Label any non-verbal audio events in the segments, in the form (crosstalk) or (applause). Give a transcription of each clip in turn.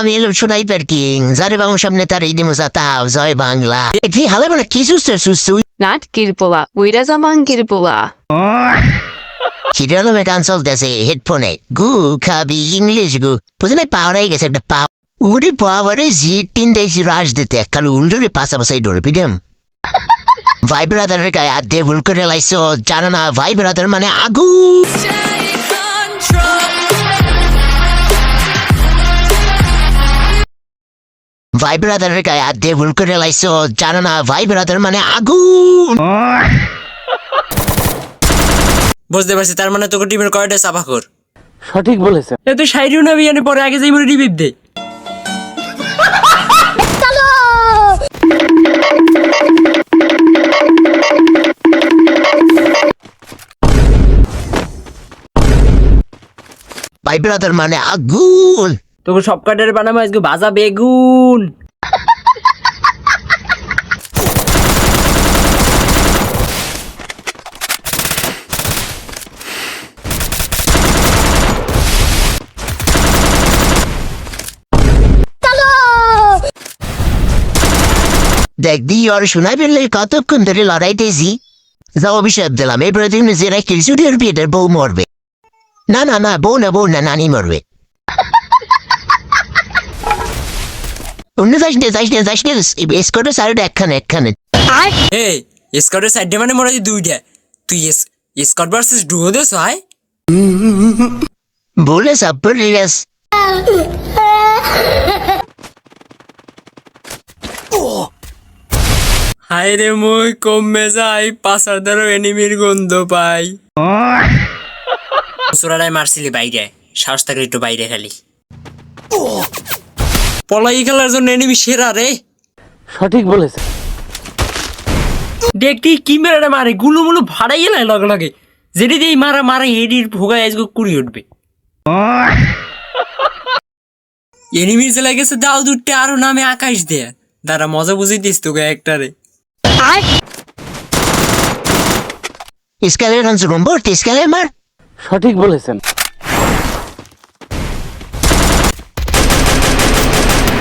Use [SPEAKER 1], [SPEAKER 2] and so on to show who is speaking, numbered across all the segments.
[SPEAKER 1] আমি এলো sniper king. যারে বাবুর সামনে তার এই দিমুসা তাও জয় বাংলা। কি হালে মানে কি সুস্থ সুস্থ?
[SPEAKER 2] Not Kirpula. Uira zaman Kirpula.
[SPEAKER 1] হিরোলমে গান চলতেছে হেডফোনে। গু খাবি ইংলিশ গু। বুঝলে না পাওয়ারাই গেছে একটা পাও উড়ি পাওয়ারে জি তিন দেশি রাজ দিতে। কাল উল্টোরে পাশাপাশি ডোরে পিডেম ভাই ব্রাদারের গায়ে হাত দিয়ে ভুল করে লাইছো জানো না ভাই ব্রাদার মানে আগু। ভাই ব্রাদারের গায়ে হাত দিয়ে ভুল করে লাইছো জানো না ভাই ব্রাদার মানে আগুন।
[SPEAKER 3] বুঝতে পারছি তার মানে তোকে টিমের কয়টা সাফা কর।
[SPEAKER 4] সঠিক বলেছে।
[SPEAKER 3] এ তুই সাইডিও না বিয়ানে পরে আগে যাই মরে রিভিভ দে।
[SPEAKER 1] ভাই ব্রাদার মানে আগুন।
[SPEAKER 3] তোকে সব কাটারে বানাবো, আজকে ভাজা বেগুন।
[SPEAKER 1] দেখ দি, আর শোনাই ফেললে কতক্ষণ ধরে লড়াইতেছি যা অভিশাপ দিলাম এবারে তুমি নিজেরা কিলচুরির বিয়েটার বউ মরবে। না না না, বউ না বউ না, নানি মরবে। অন্য যাস নে যাস নে যাস নে। বেশ করে সাইড একখানে। একখানে
[SPEAKER 3] এই স্কটের সাইডে মানে মরে দুইটা। তুই স্কট ভার্সেস ডুও দেছ হয়
[SPEAKER 1] বলে সব পড়ে গেছ
[SPEAKER 3] হায় রে মই কমে যাই পাশার দ্বারা এনিমির গন্ধ পাই। (laughs) মারছিলি বাইরে। সাহস থাকলে একটু বাইরে খালি। পলাই খেলার জন্য এনিমি সেরা রে।
[SPEAKER 4] সঠিক বলেছেন
[SPEAKER 3] দেখতি কি মেরে মারে গুলো মুলো ভাড়াই গেলে লগে লগে। যেটি দিয়ে মারা মারা হেডির ভোগা আজকে কুড়ি উঠবে। এনিমির জেলা গেছে দাও দুটে আরও নামে আকাশ দেয়া দাঁড়া মজা বুঝে দিস তোকে একটারে।
[SPEAKER 1] স্কেলের হান্স রুম্বর স্কেলে মার।
[SPEAKER 4] সঠিক বলেছেন।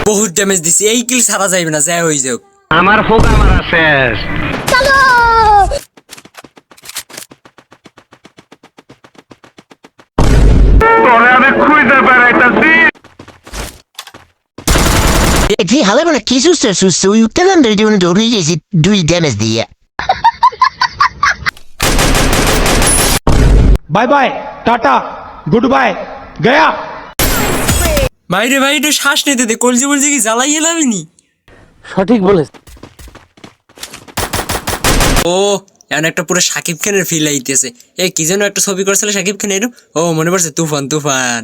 [SPEAKER 3] বহুত ড্যামেজ দিছি এই কিল ছাড়া যাইবে না যাই হয়ে যাক
[SPEAKER 5] আমার ফোকা মারা শেষ চলো জি,
[SPEAKER 1] however, que susto, susto, e o calendar de um dos dias e dois damas
[SPEAKER 6] dia. Bye bye, Tata, goodbye, Gaya.
[SPEAKER 3] ভাইরে ভাই একটু শ্বাস নিতে দে কলজি বলছি কি জ্বালাই এলামি নি
[SPEAKER 4] সঠিক বলেছেন
[SPEAKER 3] ও এমন একটা পুরো সাকিব খানের ফিল আইতেছে। এ কি যেন একটা ছবি করছিল সাকিব খান এরম? ও মনে পড়ছে তুফান তুফান।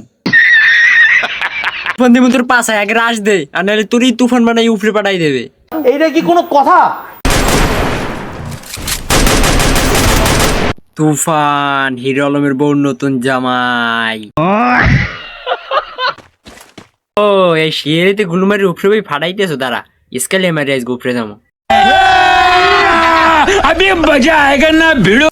[SPEAKER 3] তুফান দিয়ে তোর পাশায় আগে রাস দে আর নাহলে তোরই তুফান বানাই উপরে পাঠাই দেবে।
[SPEAKER 6] এইটা কি কোনো কথা?
[SPEAKER 3] তুফান হিরো আলমের বউ নতুন জামাই। ও এই শিয়ারিতে গুলুমারি উপরে বই ফাটাইতেছো দাঁড়া। স্কেলে মারি আজকে উপরে যাব।
[SPEAKER 5] আমি মজা আয়গা না ভিড়ো।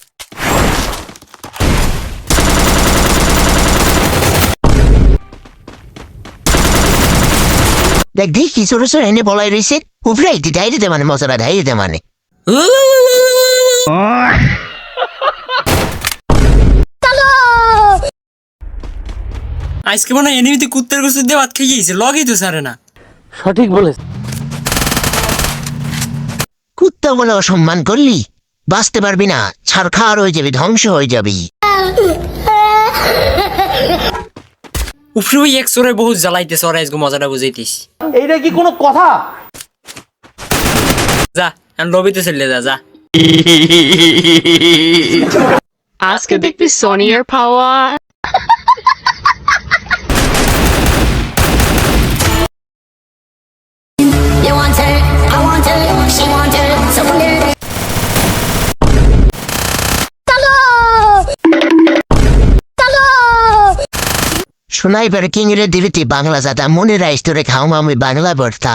[SPEAKER 1] দেখ দেখি ছোট ছোট এনে বলাই রইছে। রয়েছে উপরে দিতে মানে মশলা ধাই দিতে মানে।
[SPEAKER 3] আজকে মনে হয় এনিমিতে কুত্তের গোসর দিয়ে ভাত খাইয়েছে লগেই তো সারে না।
[SPEAKER 4] সঠিক বলেছেন
[SPEAKER 1] কুত্তা বলে অসম্মান করলি বাঁচতে পারবি না ছাড় খাওয়ার হয়ে যাবি ধ্বংস হয়ে যাবি।
[SPEAKER 3] ওই এক চোরে বহুত জ্বালাইতেছে ওরা আজকে মজাটা বুঝাইতিস
[SPEAKER 6] এইটা কি কোনো কথা?
[SPEAKER 3] যা এখন লবিতে চলে যা যা।
[SPEAKER 2] Ask a big Sonier
[SPEAKER 1] শোনাই পারে কিং রে দিবিতি বাংলা জাতা মনে রাইস তোরে খাও আমি বাংলা বর্তা।